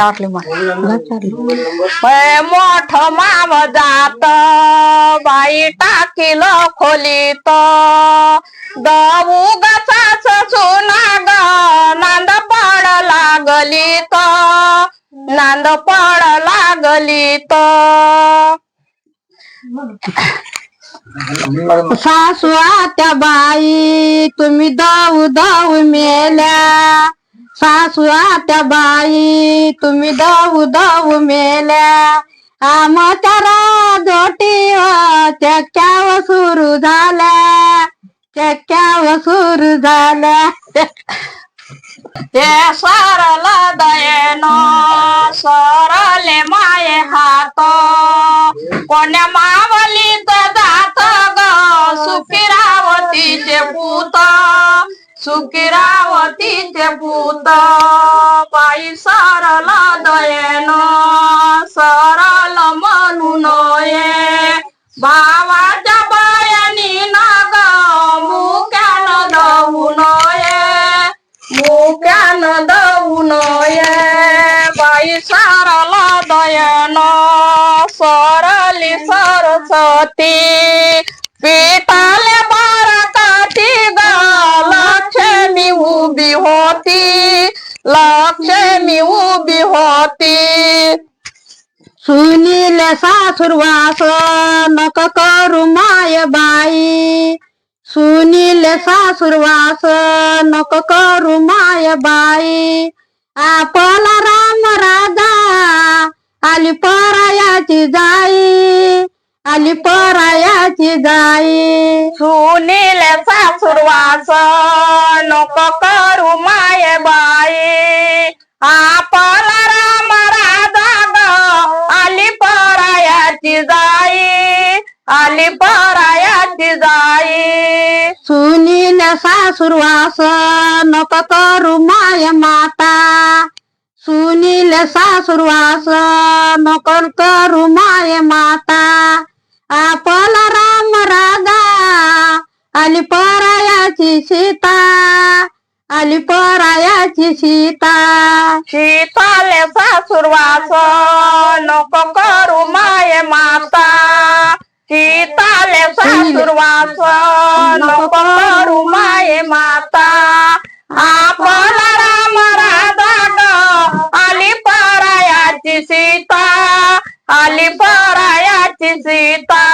वाटली मला. मोठ माम जात बाई टाकील खोलीत. गऊ गचाच ग नांद पड लागलीत. नांद पड लागलीत. सासू आत्या बाई तुम्ही दाऊ दाऊ मेल्या. सासू आत्या बाई तुम्ही दाऊ दाऊ मेल्या. आमच्या राजोटी चक्क्याव सुरू झाल्या. चक्क्याव सुरू झाल्या. हे सरल दयेन सरले माये हात. कोण्या मावलीत जात ग सुखीरावतीचे पूत. सुखीरावतीचे पूत बाई सरल दयेन सरल म्हणून ये भावाच्या बयानी नाग मुक्यान दवून ये मुक्यान दवून ये बाई सरला दयन सरली सरस्वती पिठाले होती. लक्ष्मी उभी होती. सुनील सासुरवास नक करू माय बाई. सुनील सासुरवास नक करू माय बाई. आपला राम राधा आली परायाची जाई आली परायाची जाई. सुनील सासुरवास नको करू माय बाई आपला राम राधा ग आली परायाची जाई आली परायाची जाई. सुनी न सासुरवास नक करू माय माता. सुनील सासुरवास नक करू माय माता. आपला राम राधा आली परायाची सीता. अलिपरायाची सीता. शीतले सासुरवास नको करू माये माता. शीतले सासुरवास नको करू माये माता. आपला राम राधा ग सीता. आली सीता.